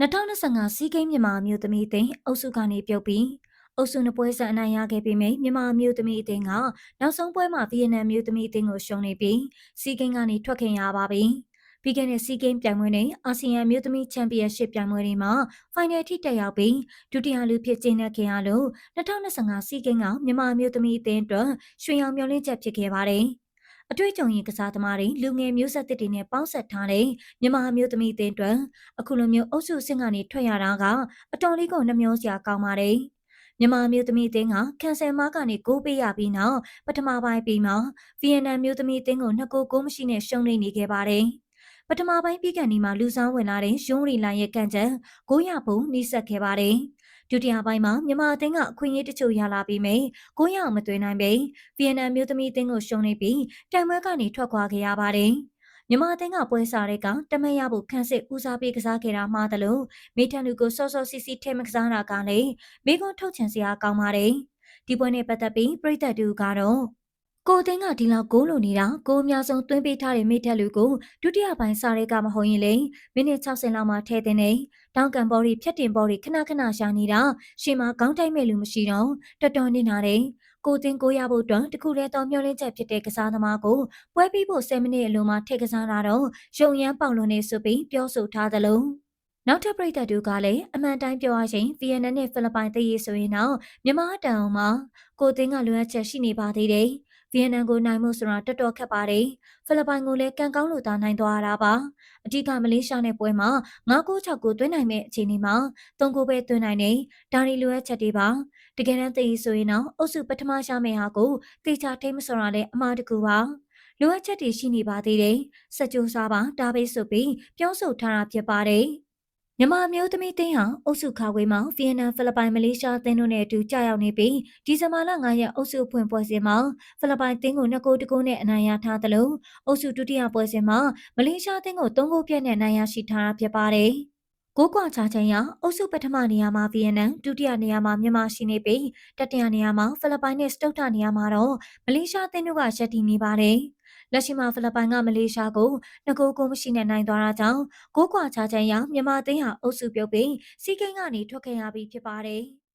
2025စီးကိန်းမြန်မာအမျိုးသမီးအသင်းအုပ်စုကနေပြုတ်ပြီးအုပ်စုနှစ်ပွဲဆက်အနိုင်ရခဲ့ပေမယ့်မြန်မာအမျိုးသမီးအသင်းကနောက်ဆုံးပွဲမှာဗီယက်နမ်အမျိုးသမီးအသင်းကိုရှုံးနေပြီးစီးကိန်းကနေထွက်ခင်ရပါပြီ။ပြီးခဲ့တဲ့စီးကိန်းပြိုင်ပွဲနဲ့အာဆီယံအမျိုးသမီးချန်ပီယံရှစ်ပြိုင်ပွဲတွေမှာဖိုင်နယ်ထိတက်ရောက်ပြီးဒုတိယလူဖြစ်ကျင်းတဲ့ခင်ရလို့2025စီးကိန်းကမြန်မာအမျိုးသမီးအသင်းအတွက်ရွှေရောင်မျှော်လင့်ချက်ဖြစ်ခဲ့ပါတယ်။ အတွေ့အကြုံရင်ကစားသမားတွေလူငယ်မျိုးဆက်သစ်တွေနဲ့ပေါင်းဆက်ထားတဲ့မြန်မာမျိုးသမီးအသင်းအတွက်အခုလိုမျိုးအုပ်စုအဆင့်ကနေထွက်ရတာကအတော်လေးကိုနှမျောစရာကောင်းပါတယ်။မြန်မာမျိုးသမီးအသင်းကကန်ဆယ်မားကနေကိုးပေးရပြီးနောက်ပထမပိုင်းပြီးမှဗီယက်နမ်မျိုးသမီးအသင်းကိုနှစ်ကိုကိုမရှိနဲ့ရှုံးနေနေခဲ့ပါတယ်။ပထမပိုင်းပြီးကန်ဒီမှာလူဆောင်ဝင်လာတဲ့ရုံးရီလိုင်ရဲ့ကန်ချက်900ပုံနှိစက်ခဲ့ပါတယ်။ ဒုတိယပိုင်းမှာမြန်မာအသင်းကအခွင့်အရေးတချို့ရလာပြီးမယ်။ကိုရအောင်မသွင်းနိုင်ပေဗီယက်နမ်မျိုးသမီးအသင်းကိုရှုံးနေပြီးပြိုင်ပွဲကနေထွက်ခွာခဲ့ရပါတယ်။မြန်မာအသင်းကပွဲစားတွေကတမန်ရဖို့ခန်းစစ်ဦးစားပေးကစားခဲ့တာမှားတယ်လို့မိထန်လူကိုစောစောစီစီထဲမကစားတာကလည်းမိကွန်းထုတ်ချင်စရာကောင်းပါတယ်။ဒီပွဲနဲ့ပတ်သက်ပြီးပြည်သက်တူကတော့ ကိုသိန်းကဒီလောက်ဂိုးလိုနေတာကိုအများဆုံးသွင်းပေးထားတဲ့မိထက်လူကိုဒုတိယပိုင်းစားရဲကမဟုတ်ရင်လေမိနစ်60လောက်မှထဲတင်နေတောင်ကန်ဘော်ရီဖြတ်တင်ဘော်ရီခဏခဏရှာနေတာရှေ့မှာခေါင်းတိုက်မဲ့လူမရှိတော့တော်တော်နေနာတယ်ကိုသိန်းကိုရဖို့အတွက်တခုတည်းသောမျှော်လင့်ချက်ဖြစ်တဲ့ကစားသမားကိုပွဲပြီးဖို့10မိနစ်အလိုမှာထည့်ကစားတာတော့ရုံရမ်းပေါင်လွန်နေဆိုပြီးပြောဆိုထားသလိုနောက်ထပ်ပြည်သက်တူကလည်းအမှန်တိုင်းပြောရရင်ဗီယက်နမ်နဲ့ဖိလစ်ပိုင်တည်ရဆိုရင်တော့မြန်မာတန်အောင်မှာကိုသိန်းကလွယ်အချက်ရှိနေပါသေးတယ်။ ဗီယက်နမ်ကိုနိုင်မှုဆိုတာတော်တော်ခက်ပါတယ်။ဖိလစ်ပိုင်ကိုလည်းကန်ကောင်းလို့သာနိုင်သွားတာပါ။အဓိကမလေးရှားနဲ့ပွဲမှာ9-6ကိုသွင်းနိုင်မဲ့အခြေအနေမှာ3ကိုပဲသွင်းနိုင်နေဒါရီလိုအပ်ချက်တွေပါ။တကယ်တမ်းသိဆိုရင်တော့အုပ်စုပထမရှာမယ့်ဟာကိုတေချာထိမဆိုတာလည်းအမှားတကူပါ။လိုအပ်ချက်တွေရှိနေပါသေးတယ်။စကြိုးစားပါဒါပဲဆိုပြီးပြောဆိုထားတာဖြစ်ပါတယ်။ မြန်မာမျိုးသမီးတင်းဟာအုပ်စုခါခွေးမှာဗီယက်နမ်ဖိလစ်ပိုင်မလေးရှားအသင်းတို့နဲ့အတူကြာရောက်နေပြီးဒီဇင်ဘာလ9ရက်အုပ်စုဖွင့်ပွဲစဉ်မှာဖိလစ်ပိုင်အသင်းကို2ဂိုးတဂိုးနဲ့အနိုင်ရထားသလိုအုပ်စုဒုတိယပွဲစဉ်မှာမလေးရှားအသင်းကို3ဂိုးပြတ်နဲ့အနိုင်ရရှိထားတာဖြစ်ပါတယ်။ကိုကွာချချင်းရအုပ်စုပထမနေရာမှာဗီယက်နမ်ဒုတိယနေရာမှာမြန်မာရှိနေပြီးတတိယနေရာမှာဖိလစ်ပိုင်နဲ့စတုတ်ထနေရာမှာတော့မလေးရှားအသင်းတို့ကရပ်တည်နေပါတယ်။ လက်ရှိမှာဖိလစ်ပိုင်ကမလေးရှားကိုငကိုးကိုမရှိနဲ့နိုင်သွားတာကြောင့်ကိုးကွာချချန်ရမြန်မာအသင်းဟာအုပ်စုပြုတ်ပြီးစီးကိန်းကနေထွက်ခဲ့ရပြီးဖြစ်ပါတယ်။